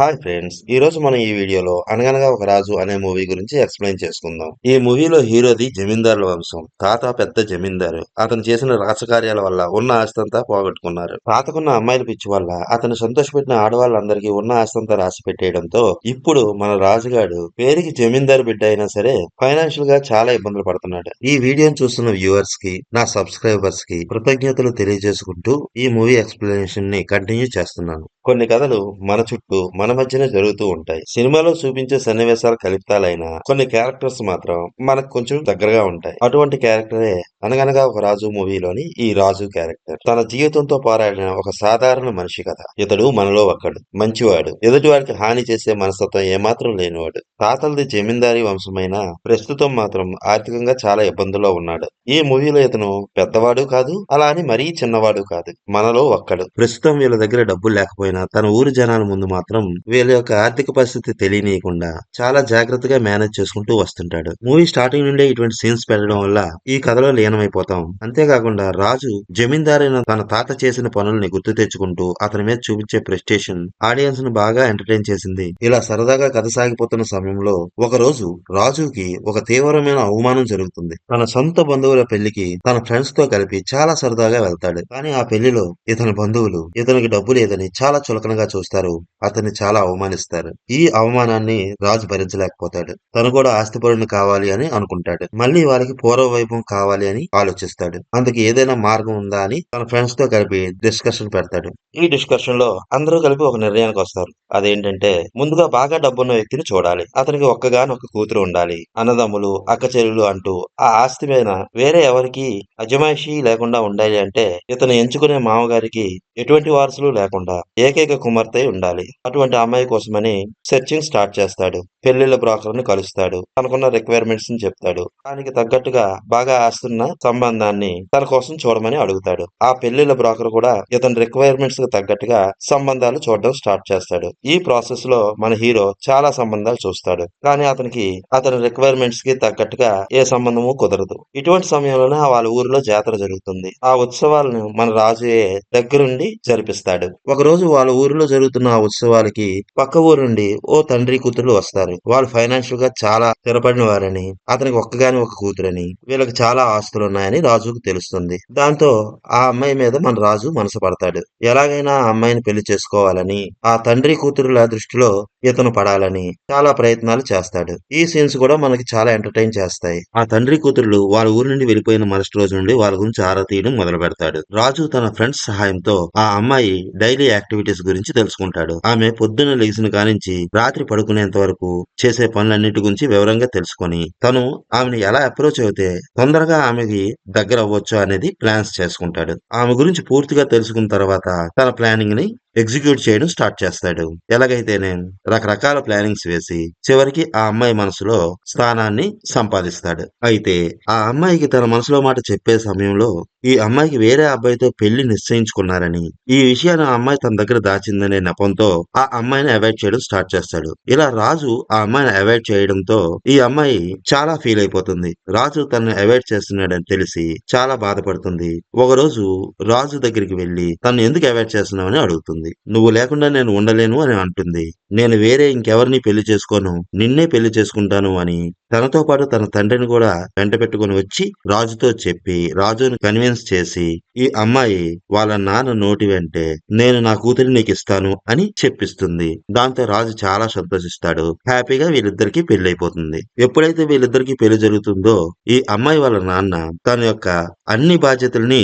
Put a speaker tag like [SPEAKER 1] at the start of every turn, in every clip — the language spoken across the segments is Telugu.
[SPEAKER 1] హాయ్ ఫ్రెండ్స్ ఈ రోజు మనం ఈ వీడియోలో అనగనగా ఒక రాజు అనే మూవీ గురించి ఎక్స్ప్లెయిన్ చేసుకుందాం. ఈ మూవీలో హీరోది జమీందారుల వంశం తాత పెద్ద జమీందారు. అతను చేసిన రాజకార్యాల వల్ల ఉన్న ఆస్తంతా పోగొట్టుకున్నారు. తాతకున్న అమ్మాయిల పిచ్చి వల్ల అతను సంతోషపెట్టిన ఆడవాళ్ళందరికీ ఉన్న ఆస్తంతా రాసి పెట్టేయడంతో ఇప్పుడు మన రాజుగాడు పేరుకి జమీందారు బిడ్డ అయినా సరే ఫైనాన్షియల్గా చాలా ఇబ్బందులు పడుతున్నాడు. ఈ వీడియోని చూస్తున్న వ్యూవర్స్కి నా సబ్స్క్రైబర్స్కి కృతజ్ఞతలు తెలియజేసుకుంటూ ఈ మూవీ ఎక్స్ప్లెనేషన్ని కంటిన్యూ చేస్తున్నాను. కొన్ని కథలు మన చుట్టూ మన మధ్యనే జరుగుతూ ఉంటాయి. సినిమాలో చూపించే సన్నివేశాలు కల్పితాలైన కొన్ని క్యారెక్టర్స్ మాత్రం మనకు కొంచెం దగ్గరగా ఉంటాయి. అటువంటి క్యారెక్టరే అనగనగా ఒక రాజు మూవీలోని ఈ రాజు క్యారెక్టర్. తన జీవితంతో పోరాడిన ఒక సాధారణ మనిషి కథ. ఇతడు మనలో ఒక్కడు మంచివాడు. ఎదుటివాడికి హాని చేసే మనస్తత్వం ఏమాత్రం లేనివాడు. తాతలది జమీందారీ వంశమైన ప్రస్తుతం మాత్రం ఆర్థికంగా చాలా ఇబ్బందుల్లో ఉన్నాడు. ఈ మూవీలో ఇతను పెద్దవాడు కాదు అలా అని మరీ చిన్నవాడు కాదు. మనలో ఒక్కడు. ప్రస్తుతం వీళ్ళ దగ్గర డబ్బులు లేకపోయినా తన ఊరి జనాల ముందు మాత్రం వీళ్ళ యొక్క ఆర్థిక పరిస్థితి తెలియనీయకుండా చాలా జాగ్రత్తగా మేనేజ్ చేసుకుంటూ వస్తుంటాడు. మూవీ స్టార్టింగ్ నుండే ఇటువంటి సీన్స్ పెట్టడం వల్ల ఈ కథలో లీనమైపోతాం. అంతేకాకుండా రాజు జమీందారైన తన తాత చేసిన పనుల్ని గుర్తు తెచ్చుకుంటూ అతని మీద చూపించే ప్రెస్టేషన్ ఆడియన్స్ను బాగా ఎంటర్టైన్ చేసింది. ఇలా సరదాగా కథ సాగిపోతున్న సమయంలో ఒక రోజు రాజుకి ఒక తీవ్రమైన అవమానం జరుగుతుంది. తన సొంత బంధువుల పెళ్ళికి తన ఫ్రెండ్స్తో కలిపి చాలా సరదాగా వెళ్తాడు. కానీ ఆ పెళ్ళిలో ఇతని బంధువులు ఇతనికి డబ్బు లేదని చాలా చులకనగా చూస్తారు. అతన్ని చాలా అవమానిస్తారు. ఈ అవమానాన్ని రాజు భరించలేకపోతాడు. తను కూడా ఆస్తిపరుడిని కావాలి అని అనుకుంటాడు. మళ్ళీ వాళ్ళకి పూర్వ వైభవం కావాలి అని ఆలోచిస్తాడు. అందుకు ఏదైనా మార్గం ఉందా అని తన ఫ్రెండ్స్తో కలిపి డిస్కషన్ పెడతాడు. ఈ డిస్కషన్లో అందరూ కలిపి ఒక నిర్ణయానికి వస్తారు. అదేంటంటే ముందుగా బాగా డబ్బున్న వ్యక్తిని చూడాలి. అతనికి ఒక్కగానొక్క కూతురు ఉండాలి. అన్నదమ్ములు అక్క చెల్లెలు అంటూ ఆ ఆస్తి మీద వేరే ఎవరికి అజమాయిషీ లేకుండా ఉండాలి అంటే ఇతను ఎంచుకునే మామగారికి ఎటువంటి వారసులు లేకుండా ఏకైక కుమార్తె ఉండాలి. అటువంటి అమ్మాయి కోసమని సెర్చింగ్ స్టార్ట్ చేస్తాడు. పెళ్ళిళ్ళ బ్రోకర్ని కలుస్తాడు. తనకున్న రిక్వైర్మెంట్స్ని చెప్తాడు. దానికి తగ్గట్టుగా బాగా ఆస్తున్న సంబంధాన్ని తన కోసం చూడమని అడుగుతాడు. ఆ పెళ్ళిళ్ళ బ్రోకర్ కూడా ఇతని రిక్వైర్మెంట్స్కి తగ్గట్టుగా సంబంధాలు చూడడం స్టార్ట్ చేస్తాడు. ఈ ప్రాసెస్లో మన హీరో చాలా సంబంధాలు చూస్తాడు. కానీ అతనికి అతని రిక్వైర్మెంట్స్కి తగ్గట్టుగా ఏ సంబంధము కుదరదు. ఇటువంటి సమయంలోనే వాళ్ళ ఊరిలో జాతర జరుగుతుంది. ఆ ఉత్సవాలను మన రాజు దగ్గరుండి జరిపిస్తాడు. ఒక రోజు వాళ్ళ ఊరిలో జరుగుతున్న ఆ ఉత్సవాలకి పక్క ఊరు నుండి ఓ తండ్రి కూతురు వస్తారు. వాళ్ళు ఫైనాన్షియల్గా చాలా స్థిరపడిన వారని అతనికి ఒక్కగాని ఒక కూతురని వీళ్ళకి చాలా ఆస్తులు ఉన్నాయని రాజుకు తెలుస్తుంది. దాంతో ఆ అమ్మాయి మీద మన రాజు మనసు పడతాడు. ఎలాగైనా ఆ అమ్మాయిని పెళ్ళి చేసుకోవాలని ఆ తండ్రి కూతురుల దృష్టిలో ఇతను పడాలని చాలా ప్రయత్నాలు చేస్తాడు. ఈ సీన్స్ కూడా మనకి చాలా ఎంటర్టైన్ చేస్తాయి. ఆ తండ్రి కూతురులు వాళ్ళ ఊరి నుండి వెళ్ళిపోయిన మరుసటి రోజు నుండి వాళ్ళ గురించి ఆరా తీయడం మొదలు పెడతాడు. రాజు తన ఫ్రెండ్స్ సహాయంతో ఆ అమ్మాయి డైలీ యాక్టివిటీస్ గురించి తెలుసుకుంటాడు. ఆమె పొద్దున్న లెగిసిన కానించి రాత్రి పడుకునేంత వరకు చేసే పనులన్నిటి గురించి వివరంగా తెలుసుకొని తను ఆమెను ఎలా అప్రోచ్ అవుతే తొందరగా ఆమెకి దగ్గర అవ్వచ్చు అనేది ప్లాన్స్ చేసుకుంటాడు. ఆమె గురించి పూర్తిగా తెలుసుకున్న తర్వాత తన ప్లానింగ్ని ఎగ్జిక్యూట్ చేయడం స్టార్ట్ చేస్తాడు. ఎలాగైతేనే రకరకాల ప్లానింగ్స్ వేసి చివరికి ఆ అమ్మాయి మనసులో స్థానాన్ని సంపాదిస్తాడు. అయితే ఆ అమ్మాయికి తన మనసులో మాట చెప్పే సమయంలో ఈ అమ్మాయికి వేరే అబ్బాయితో పెళ్ళి నిశ్చయించుకున్నారని ఈ విషయాన్ని ఆ అమ్మాయి తన దగ్గర దాచిందనే నెపంతో ఆ అమ్మాయిని అవాయిడ్ చేయడం స్టార్ట్ చేస్తాడు. ఇలా రాజు ఆ అమ్మాయిని అవాయిడ్ చేయడంతో ఈ అమ్మాయి చాలా ఫీల్ అయిపోతుంది. రాజు తనను అవాయిడ్ చేస్తున్నాడని తెలిసి చాలా బాధపడుతుంది. ఒకరోజు రాజు దగ్గరికి వెళ్ళి తను ఎందుకు అవాయిడ్ చేస్తున్నావని అడుగుతుంది. నువ్వు లేకుండా నేను ఉండలేను అని అంటుంది. నేను వేరే ఇంకెవరిని పెళ్ళి చేసుకోను నిన్నే పెళ్ళి చేసుకుంటాను అని తనతో పాటు తన తండ్రిని కూడా వెంట పెట్టుకుని వచ్చి రాజుతో చెప్పి రాజును కన్విన్స్ చేసి ఈ అమ్మాయి వాళ్ళ నాన్న నోటి వెంటే నేను నా కూతురిని నీకు ఇస్తాను అని చెప్పిస్తుంది. దాంతో రాజు చాలా సంతోషిస్తాడు. హ్యాపీగా వీళ్ళిద్దరికి పెళ్ళి అయిపోతుంది ఎప్పుడైతే వీళ్ళిద్దరికి పెళ్ళి జరుగుతుందో ఈ అమ్మాయి వాళ్ళ నాన్న తన యొక్క అన్ని బాధ్యతల్ని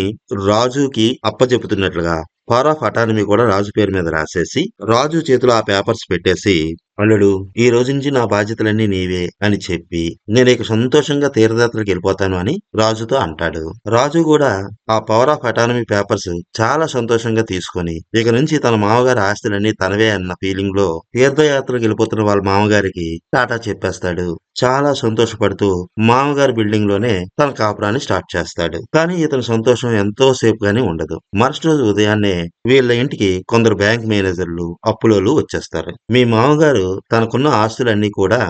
[SPEAKER 1] రాజుకి అప్పచెపుతున్నట్లుగా పార్ ఆఫ్ అటానమీ కూడా రాజు పేరు మీద రాసేసి రాజు చేతిలో ఆ పేపర్స్ పెట్టేసి అల్లుడు ఈ రోజు నుంచి నా బాధ్యతలన్నీ నీవే అని చెప్పి నేను ఇక సంతోషంగా తీర్థయాత్రలకు వెళ్ళిపోతాను అని రాజుతో అంటాడు. రాజు కూడా ఆ పవర్ ఆఫ్ అటానమీ పేపర్స్ చాలా సంతోషంగా తీసుకొని ఇక నుంచి తన మామగారి ఆస్తులన్నీ తనవే అన్న ఫీలింగ్లో తీర్థయాత్రకి వెళ్ళిపోతున్న వాళ్ళ మామగారికి టాటా చెప్పేస్తాడు. చాలా సంతోషపడుతూ మామగారి బిల్డింగ్లోనే తన కాపురాన్ని స్టార్ట్ చేస్తాడు. కానీ ఇతని సంతోషం ఎంతో సేపు గానీ ఉండదు. మరుసటి రోజు ఉదయాన్నే వీళ్ళ ఇంటికి కొందరు బ్యాంక్ మేనేజర్లు అప్పులోలు వచ్చేస్తారు. మీ మామగారు తనకున్న ఆస్తులన్నీ కూడా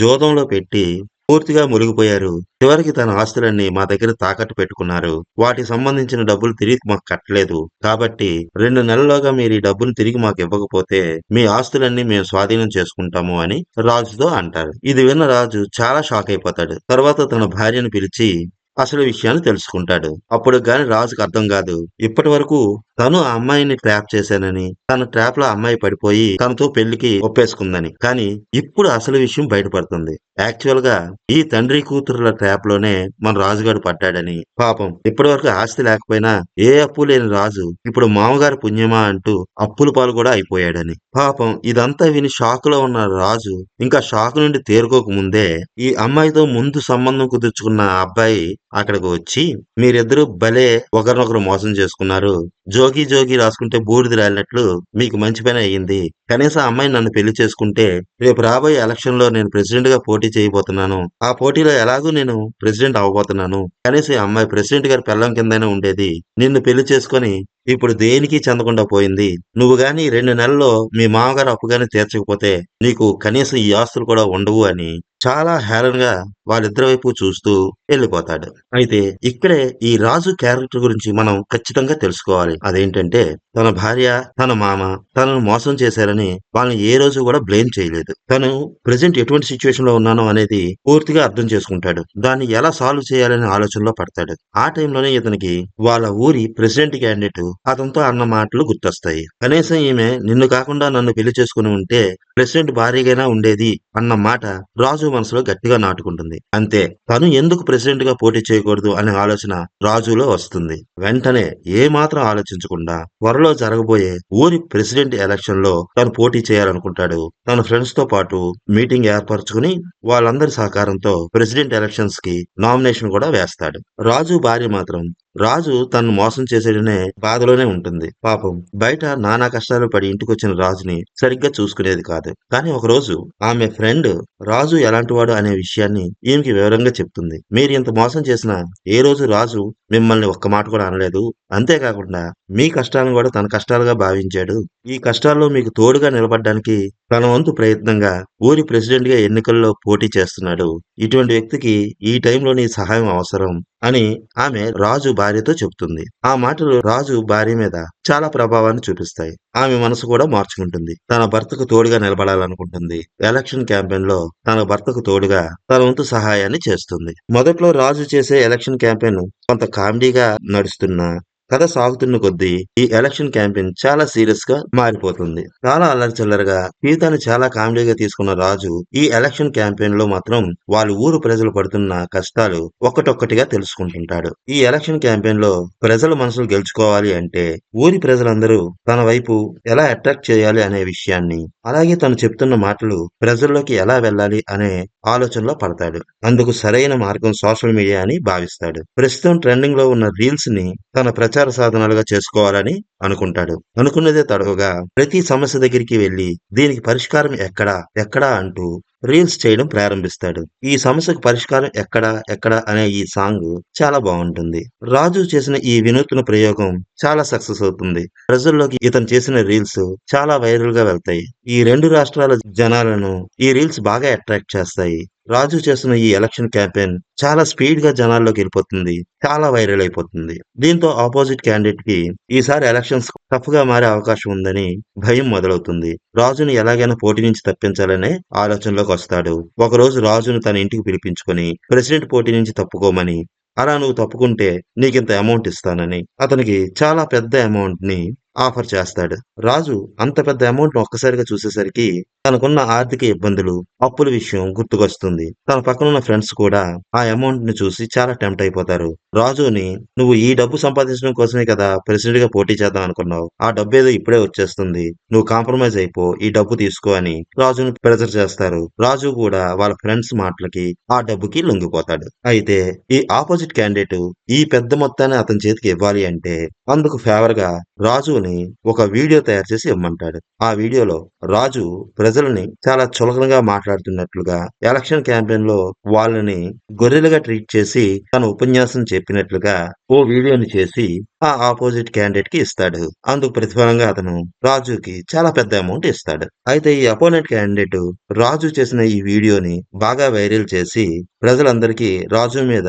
[SPEAKER 1] జోదంలో పెట్టి పూర్తిగా మునిగిపోయారు చివరికి తన ఆస్తులన్నీ మా దగ్గర తాకట్టు పెట్టుకున్నారు. వాటికి సంబంధించిన డబ్బులు తిరిగి మాకు కట్టలేదు. కాబట్టి రెండు నెలల్లోగా మీరు ఈ డబ్బులు తిరిగి మాకు ఇవ్వకపోతే మీ ఆస్తులన్నీ మేము స్వాధీనం చేసుకుంటాము అని రాజుతో అంటారు ఇది విన్న రాజు చాలా షాక్ అయిపోతాడు. తర్వాత తన భార్యను పిలిచి అసలు విషయాన్ని తెలుసుకుంటాడు. అప్పుడు గాని రాజుకు అర్థం కాదు. ఇప్పటి వరకు తను ఆ అమ్మాయిని ట్రాప్ చేశానని తన ట్రాప్లో అమ్మాయి పడిపోయి తనతో పెళ్ళికి ఒప్పేసుకుందని. కానీ ఇప్పుడు అసలు విషయం బయటపడుతుంది. యాక్చువల్గా ఈ తండ్రి కూతురుల ట్రాప్లోనే మన రాజుగాడు పడ్డాడని. పాపం ఇప్పటి వరకు ఆస్తి లేకపోయినా ఏ అప్పు లేని రాజు ఇప్పుడు మామగారు పుణ్యమా అంటూ అప్పుల పాలు కూడా అయిపోయాడని. పాపం ఇదంతా విని షాక్లో ఉన్న రాజు ఇంకా షాక్ నుండి తేరుకోక ముందే ఈ అమ్మాయితో ముందు సంబంధం కుదుర్చుకున్న ఆ అబ్బాయి అక్కడికి వచ్చి మీరిద్దరూ భలే ఒకరినొకరు మోసం చేసుకున్నారు. జోగి జోగి రాసుకుంటే బూడిది రాలినట్లు మీకు మంచి పని అయ్యింది. కనీసం ఆ అమ్మాయి నన్ను పెళ్ళి చేసుకుంటే రేపు రాబోయే ఎలక్షన్లో నేను ప్రెసిడెంట్గా పోటీ చేయబోతున్నాను. ఆ పోటీలో ఎలాగూ నేను ప్రెసిడెంట్ అవ్వబోతున్నాను. కనీసం ఈ అమ్మాయి ప్రెసిడెంట్ గారి పెళ్ళం కిందనే ఉండేది. నిన్ను పెళ్ళి చేసుకొని ఇప్పుడు దేనికి చెందకుండా పోయింది? నువ్వు గాని రెండు నెలల్లో మీ మామగారు అప్పుగాని తీర్చకపోతే నీకు కనీసం ఈ ఆస్తులు కూడా ఉండవు అని చాలా హేళనగా వాళ్ళిద్దరి వైపు చూస్తూ వెళ్ళిపోతాడు. అయితే ఇక్కడే ఈ రాజు క్యారెక్టర్ గురించి మనం ఖచ్చితంగా తెలుసుకోవాలి. అదేంటంటే తన భార్య తన మామ తనను మోసం చేశారని వాళ్ళని ఏ రోజు కూడా బ్లేమ్ చేయలేదు. తను ప్రెసెంట్ ఎటువంటి సిచ్యువేషన్లో ఉన్నానో అనేది పూర్తిగా అర్థం చేసుకుంటాడు. దాన్ని ఎలా సాల్వ్ చేయాలనే ఆలోచనలో పడతాడు. ఆ టైంలోనే ఇతనికి వాళ్ళ ఊరి ప్రెసిడెంట్ క్యాండిడేట్ అతనితో అన్న మాటలు గుర్తొస్తాయి. కనీసం ఈమె నిన్ను కాకుండా నన్ను పెళ్ళి చేసుకుని ఉంటే ప్రెసిడెంట్ భారీగానే ఉండేది అన్న మాట రాజు మనసులో గట్టిగా నాటుకుంటుంది. అంతే తను ఎందుకు ప్రెసిడెంట్గా పోటీ చేయకూడదు అనే ఆలోచన రాజులో వస్తుంది. వెంటనే ఏ మాత్రం ఆలోచించకుండా త్వరలో జరగబోయే ఊరి ప్రెసిడెంట్ ఎలక్షన్లో తను పోటీ చేయాలనుకుంటాడు. తన ఫ్రెండ్స్తో పాటు మీటింగ్ ఏర్పరచుకుని వాళ్ళందరి సహకారంతో ప్రెసిడెంట్ ఎలక్షన్స్కి నామినేషన్ కూడా వేస్తాడు. రాజు భార్య మాత్రం రాజు తను మోసం చేసేటనే బాధలోనే ఉంటుంది. పాపం బయట నానా కష్టాలు పడి ఇంటికొచ్చిన రాజుని సరిగ్గా చూసుకునేది కాదు. కానీ ఒక రోజు ఆమె ఫ్రెండ్ రాజు ఎలాంటివాడు అనే విషయాన్ని ఈమెకి వివరంగా చెప్తుంది. మీరు ఇంత మోసం చేసినా ఏ రోజు రాజు మిమ్మల్ని ఒక్క మాట కూడా అనలేదు. అంతేకాకుండా మీ కష్టాలను కూడా తన కష్టాలుగా భావించాడు. ఈ కష్టాల్లో మీకు తోడుగా నిలబడడానికి తన వంతు ప్రయత్నంగా ఊరి ప్రెసిడెంట్గా ఎన్నికల్లో పోటీ చేస్తున్నాడు. ఇటువంటి వ్యక్తికి ఈ టైంలో నీ సహాయం అవసరం అని ఆమె రాజు భార్యతో చెబుతుంది. ఆ మాటలు రాజు భార్య మీద చాలా ప్రభావాన్ని చూపిస్తాయి. ఆమె మనసు కూడా మార్చుకుంటుంది. తన భర్తకు తోడుగా నిలబడాలనుకుంటుంది. ఎలక్షన్ క్యాంపెయిన్లో తన భర్తకు తోడుగా తన వంతు సహాయాన్ని చేస్తుంది. మొదట్లో రాజు చేసే ఎలక్షన్ క్యాంపెయిన్ కొంత కామెడీగా నడుస్తున్నా కథ సాగుతున్న కొద్దీ ఈ ఎలక్షన్ క్యాంపెయిన్ చాలా సీరియస్గా మారిపోతుంది. చాలా అల్లరి చిల్లరగా సీతను చాలా కామెడీగా తీసుకున్న రాజు ఈ ఎలక్షన్ క్యాంపెయిన్లో మాత్రం వాళ్ళ ఊరు ప్రజలు పడుతున్న కష్టాలు ఒక్కటొక్కటిగా తెలుసుకుంటుంటాడు. ఈ ఎలక్షన్ క్యాంపెయిన్లో ప్రజల మనసులు గెలుచుకోవాలి అంటే ఊరి ప్రజలందరూ తన వైపు ఎలా అట్రాక్ట్ చేయాలి అనే విషయాన్ని అలాగే తను చెప్తున్న మాటలు ప్రజల్లోకి ఎలా వెళ్ళాలి అనే ఆలోచనలో పడతాడు. అందుకు సరైన మార్గం సోషల్ మీడియా అని భావిస్తాడు. ప్రస్తుతం ట్రెండింగ్లో ఉన్న రీల్స్ని తన ప్రచార సాధనాలుగా చేసుకోవాలని అనుకుంటాడు. అనుకున్నదే తడవగా ప్రతి సమస్య దగ్గరికి వెళ్ళి దీనికి పరిష్కారం ఎక్కడా ఎక్కడా అంటూ రీల్స్ చేయడం ప్రారంభిస్తాడు. ఈ సమస్యకు పరిష్కారం ఎక్కడా ఎక్కడా అనే ఈ సాంగ్ చాలా బాగుంటుంది. రాజు చేసిన ఈ వినూత్న ప్రయోగం చాలా సక్సెస్ అవుతుంది. ప్రజల్లోకి ఇతను చేసిన రీల్స్ చాలా వైరల్గా వెళ్తాయి. ఈ రెండు రాష్ట్రాల జనాలను ఈ రీల్స్ బాగా అట్రాక్ట్ చేస్తాయి. రాజు చేస్తున్న ఈ ఎలక్షన్ క్యాంపెయిన్ చాలా స్పీడ్గా జనాల్లోకి వెళ్ళిపోతుంది చాలా వైరల్ అయిపోతుంది. దీంతో ఆపోజిట్ క్యాండిడేట్కి ఈసారి ఎలక్షన్స్ టఫ్గా మారే అవకాశం ఉందని భయం మొదలవుతుంది. రాజుని ఎలాగైనా పోటీ నుంచి తప్పించాలనే ఆలోచనలోకి వస్తాడు. ఒకరోజు రాజును తన ఇంటికి పిలిపించుకొని ప్రెసిడెంట్ పోటీ నుంచి తప్పుకోమని అలా నువ్వు తప్పుకుంటే నీకింత అమౌంట్ ఇస్తానని. అతనికి చాలా పెద్ద అమౌంట్ని ఆఫర్ చేస్తాడు. రాజు అంత పెద్ద అమౌంట్ ఒక్కసారిగా చూసేసరికి తనకున్న ఆర్థిక ఇబ్బందులు అప్పుల విషయం గుర్తుకొస్తుంది. తన పక్కనున్న ఫ్రెండ్స్ కూడా ఆ అమౌంట్ని చూసి చాలా టెంప్ట్ అయిపోతారు. రాజుని నువ్వు ఈ డబ్బు సంపాదించడం కోసమే కదా ప్రెసిడెంట్గా పోటీ చేద్దాం అనుకున్నావు. ఆ డబ్బు ఏదో ఇప్పుడే వచ్చేస్తుంది. నువ్వు కాంప్రమైజ్ అయిపో ఈ డబ్బు తీసుకో అని రాజును ప్రెజర్ చేస్తారు. రాజు కూడా వాళ్ళ ఫ్రెండ్స్ మాటలకి ఆ డబ్బుకి లొంగిపోతాడు. అయితే ఈ ఆపోజిట్ క్యాండిడేట్ ఈ పెద్ద మొత్తాన్ని అతని చేతికి ఇవ్వాలి అంటే అందుకు ఫేవర్గా రాజుని ఒక వీడియో తయారు చేసి ఇమ్మంటాడు. ఆ వీడియోలో రాజు ప్రెజర్ ప్రజలని చాలా చులకనగా మాట్లాడుతున్నట్లుగా ఎలక్షన్ క్యాంపెయిన్లో వాళ్ళని గొర్రెలుగా ట్రీట్ చేసి తన ఉపన్యాసం చెప్పినట్లుగా ఓ వీడియోని చేసి ఆ ఆపోజిట్ క్యాండిడేట్కి ఇస్తాడు. అందుకు ప్రతిఫలంగా అతను రాజుకి చాలా పెద్ద అమౌంట్ ఇస్తాడు. అయితే ఈ అపోనెంట్ క్యాండిడేట్ రాజు చేసిన ఈ వీడియోని బాగా వైరల్ చేసి ప్రజలందరికీ రాజు మీద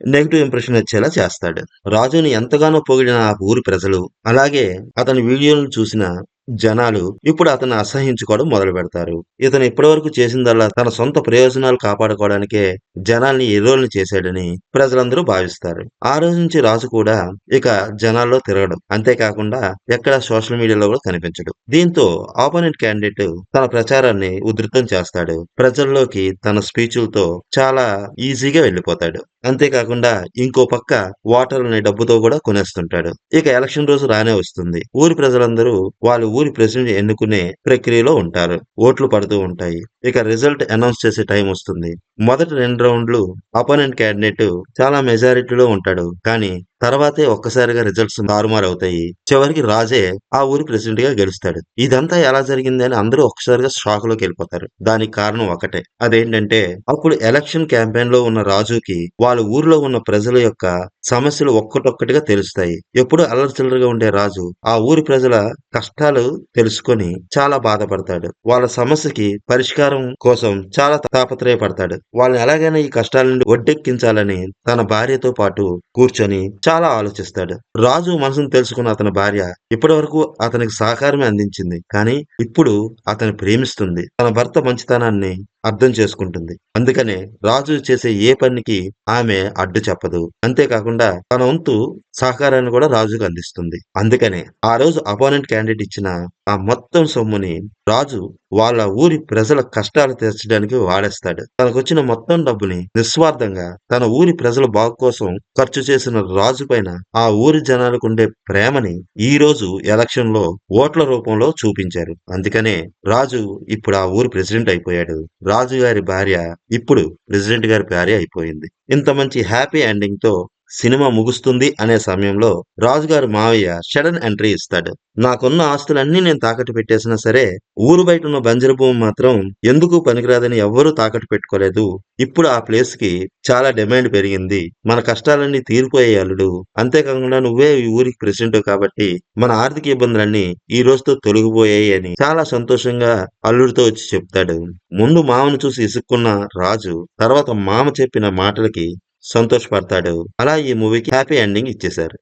[SPEAKER 1] నెగిటివ్ ఇంప్రెషన్ వచ్చేలా చేస్తాడు. రాజుని ఎంతగానో పొగిడిన ఆ ఊరి ప్రజలు అలాగే అతని వీడియోలను చూసిన జనాలు ఇప్పుడు అతన్ని అసహించుకోవడం మొదలు పెడతారు. ఇతను ఇప్పటివరకు చేసిందల్లా తన సొంత ప్రయోజనాలు కాపాడుకోవడానికే జనాల్ని ఎరువులను చేశాడని ప్రజలందరూ భావిస్తారు. ఆ రోజు నుంచి రాజు కూడా ఇక జనాల్లో తిరగడం. అంతేకాకుండా ఎక్కడ సోషల్ మీడియాలో కూడా కనిపించడు. దీంతో ఆపోనెంట్ క్యాండిడేట్ తన ప్రచారాన్ని ఉధృతం చేస్తాడు. ప్రజల్లోకి తన స్పీచ్లతో చాలా ఈజీగా వెళ్ళిపోతాడు. అంతేకాకుండా ఇంకో పక్క ఓటర్లని డబ్బుతో కూడా కొనేస్తుంటాడు. ఇక ఎలక్షన్ రోజు రానే వస్తుంది. ఊరి ప్రజలందరూ వాళ్ళు ఊరి ప్రెసిడెంట్ ఎన్నుకునే ప్రక్రియలో ఉంటారు. ఓట్లు పడుతూ ఉంటాయి. ఇక రిజల్ట్ అనౌన్స్ చేసే టైం వస్తుంది. మొదటి రెండు రౌండ్లు అపోనెంట్ క్యాండిడేట్ చాలా మెజారిటీలో ఉంటాడు. కానీ తర్వాతే ఒక్కసారిగా రిజల్ట్స్ తారుమారు అవుతాయి. చివరికి రాజే ఆ ఊరి ప్రెసిడెంట్గా గెలుస్తాడు. ఇదంతా ఎలా జరిగింది అని అందరూ ఒక్కసారిగా షాక్లోకి వెళ్ళిపోతారు. దానికి కారణం ఒకటే. అదేంటంటే అప్పుడు ఎలక్షన్ క్యాంపెయిన్లో ఉన్న రాజుకి వాళ్ళ ఊరిలో ఉన్న ప్రజల యొక్క సమస్యలు ఒక్కటొక్కటిగా తెలుస్తాయి. ఎప్పుడు అల్లరిచిల్లరగా ఉండే రాజు ఆ ఊరి ప్రజల కష్టాలు తెలుసుకొని చాలా బాధపడతాడు. వాళ్ళ సమస్యకి పరిష్కారం కోసం చాలా తాపత్రయపడతాడు. వాళ్ళని ఎలాగైనా ఈ కష్టాల నుండి ఒడ్డెక్కించాలని తన భార్యతో పాటు కూర్చొని చాలా ఆలోచిస్తాడు. రాజు మనసును తెలుసుకున్న అతని భార్య ఇప్పటి వరకు అతనికి సహకారమే అందించింది. కానీ ఇప్పుడు అతను ప్రేమిస్తుంది. తన భర్త మంచితనాన్ని అర్థం చేసుకుంటుంది. అందుకనే రాజు చేసే ఏ పనికి ఆమె అడ్డు చెప్పదు. అంతేకాకుండా తన వంతు సహకారాన్ని కూడా రాజుకు అందిస్తుంది. అందుకనే ఆ రోజు అపోనెంట్ క్యాండిడేట్ ఇచ్చిన ఆ మొత్తం సొమ్ముని రాజు వాళ్ళ ఊరి ప్రజల కష్టాలు తీర్చడానికి వాడేస్తాడు. తనకొచ్చిన మొత్తం డబ్బుని నిస్వార్థంగా తన ఊరి ప్రజల బాగు కోసం ఖర్చు చేసిన రాజు పైన ఆ ఊరి జనాలకు ఉండే ప్రేమని ఈ రోజు ఎలక్షన్లో ఓట్ల రూపంలో చూపించారు. అందుకనే రాజు ఇప్పుడు ఆ ఊరి ప్రెసిడెంట్ అయిపోయాడు. రాజు గారి భార్య ఇప్పుడు ప్రెసిడెంట్ గారి భార్య అయిపోయింది. ఇంత మంచి హ్యాపీ ఎండింగ్తో సినిమా ముగుస్తుంది అనే సమయంలో రాజుగారు మావయ్య షడన్ ఎంట్రీ ఇస్తాడు. నాకున్న ఆస్తులన్నీ నేను తాకట్టు పెట్టేసినా సరే ఊరు బయట ఉన్న బంజరు భూమి మాత్రం ఎందుకు పనికిరాదని ఎవ్వరూ తాకట్టు పెట్టుకోలేదు. ఇప్పుడు ఆ ప్లేస్కి చాలా డిమాండ్ పెరిగింది. మన కష్టాలన్నీ తీరిపోయే అల్లుడు. అంతేకాకుండా నువ్వే ఈ ఊరికి ప్రెసిడెంట్ కాబట్టి మన ఆర్థిక ఇబ్బందులన్నీ ఈ రోజుతో తొలగిపోయాయి అని చాలా సంతోషంగా అల్లుడితో వచ్చి చెప్తాడు. ముందు మామను చూసి ఇసుక్కున్న రాజు తర్వాత మామ చెప్పిన మాటలకి సంతోషపడతాడు. అలా ఈ మూవీకి హ్యాపీ ఎండింగ్ ఇచ్చేశారు.